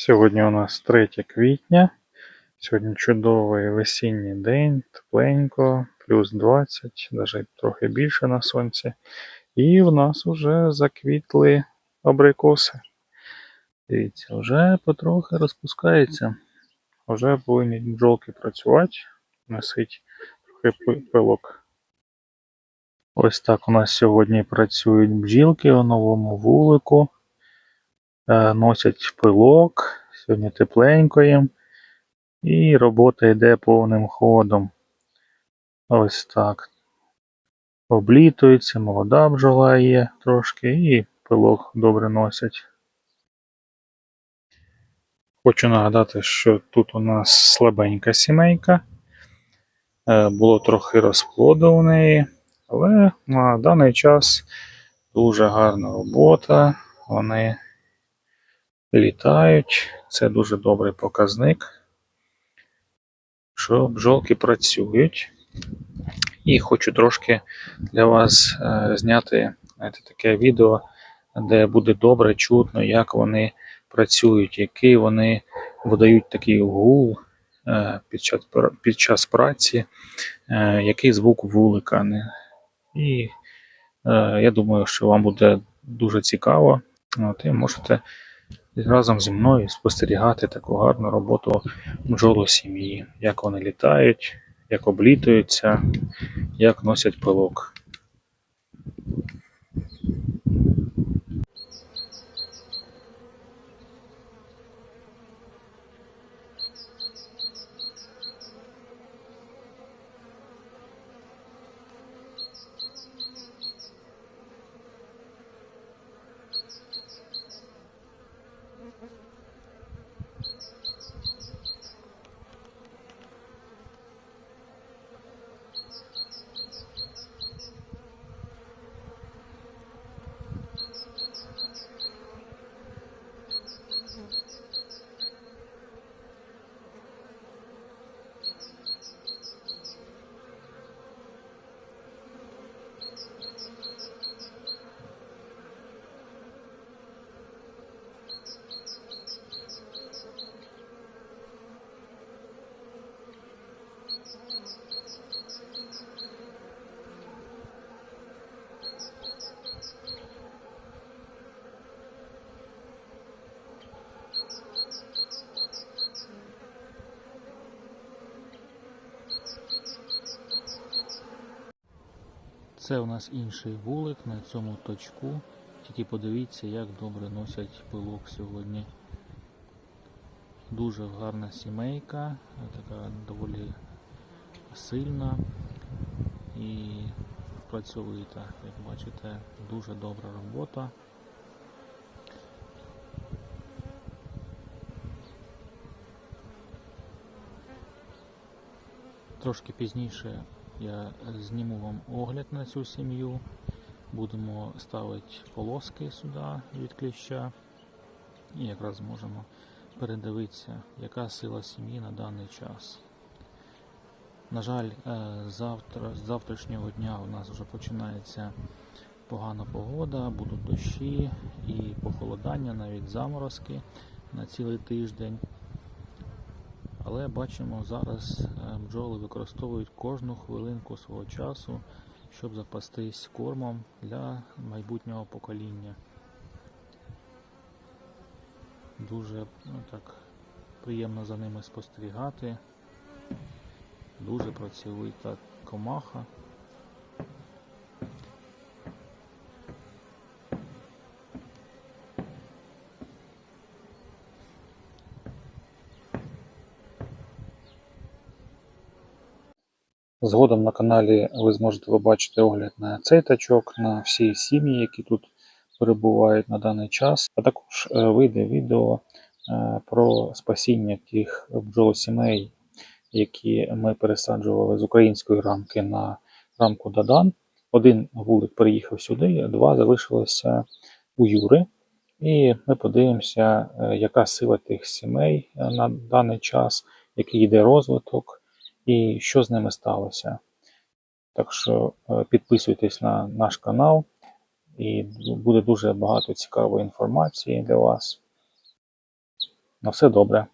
Сьогодні у нас 3 квітня. Сьогодні чудовий весінній день, тепленько, плюс 20, навіть трохи більше на сонці. І в нас вже заквітли абрикоси. Дивіться, вже потрохи розпускається. Вже повинні бджолки працювати, носить трохи пилок. Ось так у нас сьогодні працюють бджілки у новому вулику. Е, Носять пилок, сьогодні тепленько їм. І робота йде повним ходом. Ось так. Облітується, молода бджола є трошки, і пилок добре носять. Хочу нагадати, що тут у нас слабенька сімейка. Е, Було трохи розплоду у неї, але на даний час дуже гарна робота. Вони літають. Це дуже добрий показник що бджолки працюють. І хочу трошки для вас е, зняти знаєте, таке відео, де буде добре чутно, як вони працюють, який вони видають такий гул е, під час, під час праці, е, який звук вулика. І я думаю, що вам буде дуже цікаво. От, і можете разом зі мною спостерігати таку гарну роботу бджолу сім'ї, як вони літають, як облітуються, як носять пилок. Це у нас інший вулик на цьому точку. Тільки подивіться, як добре носять пилок сьогодні. Дуже гарна сімейка, така доволі сильна і працьовита. Як бачите, дуже добра робота. Трошки пізніше я зніму вам огляд на цю сім'ю. Будемо ставити полоски сюди від кліща. І якраз зможемо передивитися, яка сила сім'ї на даний час. На жаль, е, завтра, з завтрашнього дня у нас вже починається погана погода, будуть дощі і похолодання, навіть заморозки на цілий тиждень. Але бачимо, зараз е, бджоли використовують кожну хвилинку свого часу, щоб запастись кормом для майбутнього покоління. Дуже ну, так, приємно за ними спостерігати. Дуже працьовита комаха. Згодом на каналі ви зможете побачити огляд на цей тачок, на всі сім'ї, які тут перебувають на даний час. А також е, вийде відео е, про спасіння тих бджолосімей, які ми пересаджували з української рамки на рамку Дадан. Один вулик переїхав сюди, два залишилося у Юри. І ми подивимося, е, яка сила тих сімей на даний час, який йде розвиток і що з ними сталося. Так що е, підписуйтесь на наш канал, і буде дуже багато цікавої інформації для вас. На все добре.